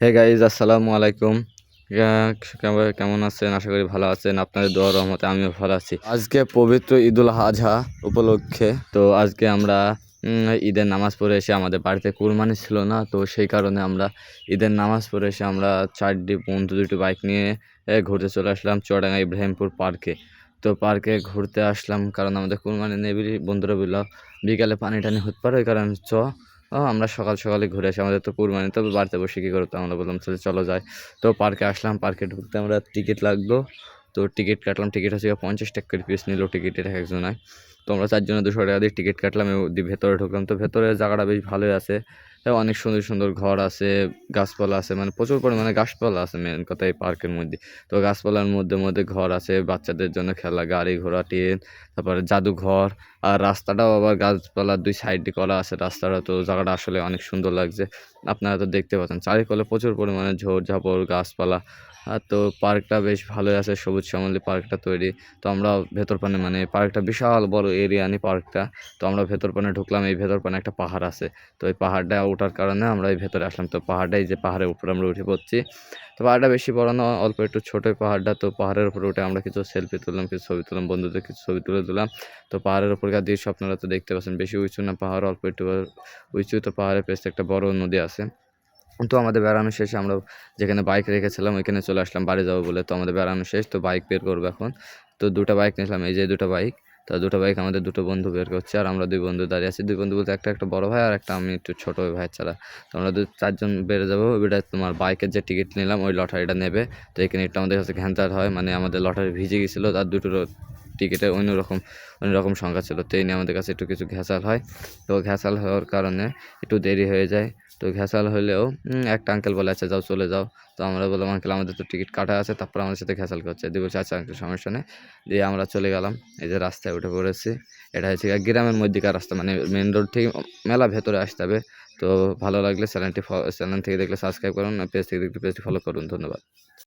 Hey guys আসসালামু আলাইকুম কেমন- আছেন? আশা করি ভালো আছেন। আপনাদের দোয়া রহমতে আমিও ভালো আছি। আজকে পবিত্র ঈদুল আজহা উপলক্ষে। তো আজকে আমরা ঈদের নামাজ পড়ে এসে আমাদের বাড়িতে কুরবানি ছিল না তো সেই কারণে আমরা ঈদের নামাজ পড়ে এসে আমরা চারটি বন্ধু দুটি বাইক নিয়ে ঘুরতে চলে আসলাম চুয়াডাঙ্গা ইব্রাহিমপুর পার্কে। তো পার্কে ঘুরতে আসলাম কারণ আমাদের কুরবানি নেবি বন্ধুরা বলল বিকালে পানি টানি হতে পারে ওই কারণে চ। আমরা সকাল সকালে ঘুরে আসি। আমাদের তো কুরবানি তবে বাড়িতে বসে কী করতো আমরা বললাম, চলে, চলো যাই। তো পার্কে আসলাম, পার্কে ঢুকতে আমরা টিকিট লাগল। তো টিকিট কাটলাম, টিকিট হচ্ছে পঞ্চাশ টাকা করে পিস নিল টিকিটের এক একজনায়। তো আমরা চারজনে দুশো টাকা দিয়ে টিকিট কাটলাম এবং ভেতরে ঢুকলাম। তো ভেতরে জায়গাটা বেশ ভালোই আছে। অনেক সুন্দর সুন্দর ঘর আছে, গাছপালা আছে মানে প্রচুর পরিমাণে গাছপালা আছে মেন কথা এই পার্কের মধ্যে। তো গাছপালার মধ্যে মধ্যে ঘর আছে, বাচ্চাদের জন্য খেলা, গাড়ি ঘোড়া, ট্রেন, তারপরে জাদুঘর, আর রাস্তাটাও আবার গাছপালার দুই সাইডে করা আছে, রাস্তাটা তো জায়গাটা আসলে অনেক সুন্দর লাগছে। আপনারা তো দেখতে পাচ্ছেন, চারিকলে প্রচুর পরিমাণে ঝোড় ঝাপড় গাছপালা। আর তো পার্কটা বেশ ভালোই আছে, সবুজ শ্যামলী পার্কটা তৈরি। তো আমরা ভেতর পানে মানে পার্কটা বিশাল বড় এরিয়া নিয়ে পার্কটা তো আমরা ভেতর পানে ঢুকলাম, এই ভেতর পানে একটা পাহাড় আছে। তো এই পাহাড়টা ওঠার কারণে আমরা এই ভেতরে আসলাম। তো পাহাড়টাই যে পাহাড়ের উপরে আমরা উঠে পড়ছি। তো পাহাড়টা বেশি বড় না, অল্প একটু ছোটোই পাহাড়টা। তো পাহাড়ের উপরে উঠে আমরা কিছু সেলফি তুললাম, কিছু ছবি তুললাম, বন্ধুদের কিছু ছবি তুলে দিলাম। তো পাহাড়ের উপরকার দৃশ্য আপনারা তো দেখতে পাচ্ছেন, বেশি উঁচু না পাহাড়, অল্প একটু উঁচু। তো পাহাড়ের পেছনে একটা বড় নদী আছে। তো আমাদের বেড়ানো শেষে আমরা যেখানে বাইক রেখেছিলাম, ওইখানে চলে আসলাম, বাড়ি যাব বলে। তো আমাদের বেড়ানো শেষ, তো বাইক বের করব এখন। তো দুটো বাইক নিয়েছিলাম, এই যে দুটো বাইক তো দুটো বাইক আমাদের দুটো বন্ধু বের করছে আর আমরা দুই বন্ধু দাঁড়িয়ে আছি। দুই বন্ধু বলতে একটা একটা বড় ভাই আর একটা আমি একটু ছোটো ভাই ছাড়া তো আমরা দু চারজন বেড়ে যাব। ওইটা তোমার বাইকের যে টিকিট নিলাম, ওই লটারিটা নেবে। তো এখানে একটু আমাদের কাছে ঘ্যান্তার হয় মানে আমাদের লটারি ভিজে গেছিল আর দুটো টিকিটের অন্যরকম অন্যরকম সংখ্যা ছিল। তো এই নিয়ে আমাদের কাছে একটু কিছু ঘ্যাঁচাল হয়। তো ঘ্যাঁচাল হওয়ার কারণে একটু দেরি হয়ে যায়। তো ঘ্যাসাল হলেও একটা আঙ্কেল বলে আচ্ছা যাও চলে যাও। তো আমরা বললাম আঙ্কেল আমাদের তো টিকিট কাটা আছে। তারপর আমাদের সাথে ঘ্যাসাল করছে। দিয়ে বলছে আচ্ছা আঙ্কেল সমস্যা নেই। দিয়ে আমরা চলে গেলাম। এই যে রাস্তায় উঠে পড়েছি। এটা হচ্ছে গ্রামের মধ্যেকার রাস্তা মানে মেন রোড থেকে মেলা ভেতরে আসতে হবে। তো ভালো লাগলে চ্যানেলটি চ্যানেল থেকে দেখলে সাবস্ক্রাইব করুন পেজ থেকে দেখলে পেজটি ফলো করুন। ধন্যবাদ।